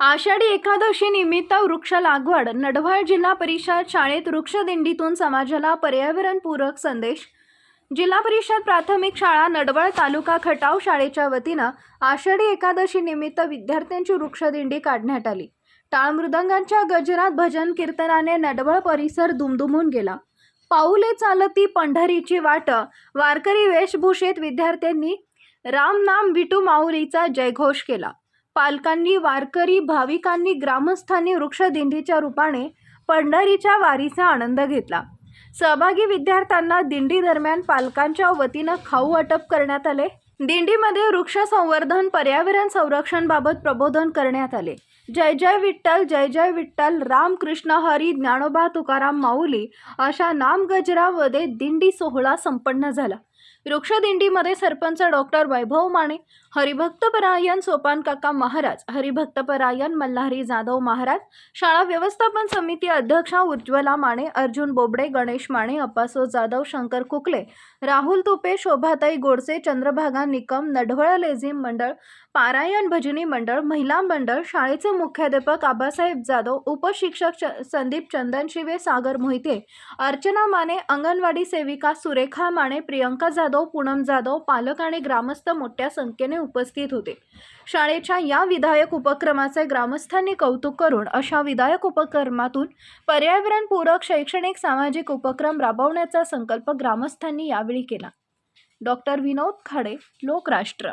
आषाढी एकादशी निमित्त वृक्ष लागवड नडवाळ जिल्हा परिषद शाळेत वृक्षदिंडीतून समाजाला पर्यावरणपूरक संदेश जिल्हा परिषद प्राथमिक शाळा नडवळ तालुका खटाव शाळेच्या वतीनं आषाढी एकादशी निमित्त विद्यार्थ्यांची वृक्षदिंडी काढण्यात आली. टाळ मृदंगांच्या गजरात भजन कीर्तनाने नडवळ परिसर दुमदुमून गेला. पाऊले चालती पंढरीची वाट वारकरी वेशभूषेत विद्यार्थ्यांनी रामनाम विटू माऊलीचा जयघोष केला. पालकांनी वारकरी भाविकांनी ग्रामस्थांनी वृक्षदिंडीच्या रूपाने पंढरीच्या वारीचा आनंद घेतला. सहभागी विद्यार्थ्यांना दिंडी दरम्यान पालकांच्या वतीनं खाऊ वाटप करण्यात आले. दिंडीमध्ये वृक्ष संवर्धन पर्यावरण संरक्षण बाबत प्रबोधन करण्यात आले. जय जय विठ्ठल जय जय विठ्ठल रामकृष्ण हरी ज्ञानोबा तुकाराम माऊली अशा नामगजरामध्ये दिंडी सोहळा संपन्न झाला. वृक्षदिंडीमध्ये सरपंच डॉक्टर वैभव माने हरिभक्तपरायण सोपान काका महाराज हरिभक्तपरायण मल्हारी जाधव महाराज शाळा व्यवस्थापन समिती अध्यक्षा उज्ज्वला माने अर्जुन बोबडे गणेश माने अप्पासो जाधव शंकर कुकले राहुल तुपे शोभाताई गोडसे चंद्रभागा निकम नढवळ लेझिम मंडळ पारायण भजनी मंडळ महिला मंडळ शाळेचे मुख्याध्यापक आबासाहेब जाधव उपशिक्षक च- संदीप चंदनशिवे सागर मोहिते अर्चना माने अंगणवाडी सेविका सुरेखा माने प्रियंका जाधव पूनम जाधव पालक आणि ग्रामस्थ मोठ्या संख्येने उपस्थित होते. शाळेच्या या विधायक उपक्रमाचे ग्रामस्थांनी कौतुक करून अशा विधायक उपक्रमातून पर्यावरणपूरक शैक्षणिक सामाजिक उपक्रम राबवण्याचा संकल्प ग्रामस्थांनी यावेळी केला. Doctor Vinod Khade Lokrashtra.